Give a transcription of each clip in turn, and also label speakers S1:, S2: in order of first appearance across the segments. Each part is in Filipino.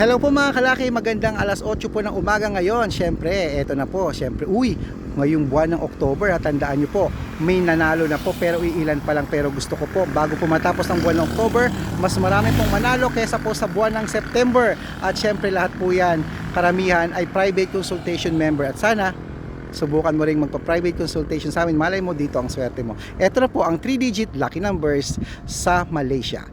S1: Hello po mga kalaki, magandang alas 8 po ng umaga ngayon. Siyempre, eto na po. Siyempre, uy, ngayong buwan ng October, tandaan nyo po, may nanalo na po pero iilan pa lang. Pero gusto ko po, bago po matapos ng buwan ng October, mas marami pong manalo kaysa po sa buwan ng September. At siyempre, lahat po yan, karamihan ay private consultation member. At sana, subukan mo ring magpa-private consultation sa amin. Malay mo dito ang swerte mo. Ito na po ang 3-digit lucky numbers sa Malaysia.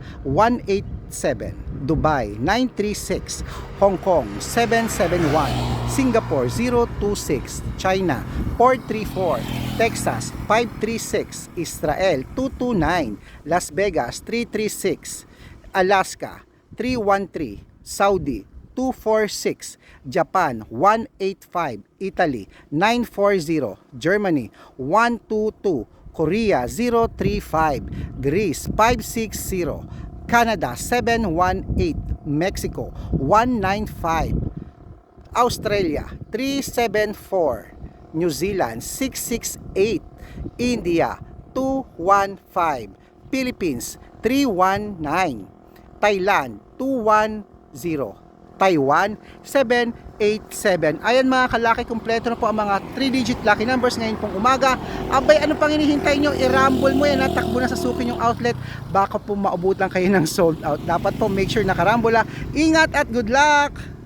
S1: 187, Dubai 936, Hong Kong 771, Singapore 026, China 434, Texas 536, Israel 229, Las Vegas 336, Alaska 313, Saudi 246, Japan 185, Italy 940, Germany 122, Korea 035, Greece 560, Canada 718, Mexico 195, Australia 374, New Zealand 668, India 215, Philippines 319, Thailand 210, Taiwan 787. Ayan mga kalaki, kumpleto na po ang mga 3-digit lucky numbers ngayon pong umaga. Abay, ano pang hinihintay nyo? I-rumble mo yan, ha? takbo na sa sukin yung outlet. Baka po maubutan kayo ng sold out. Dapat po make sure nakarambola. Ingat at good luck!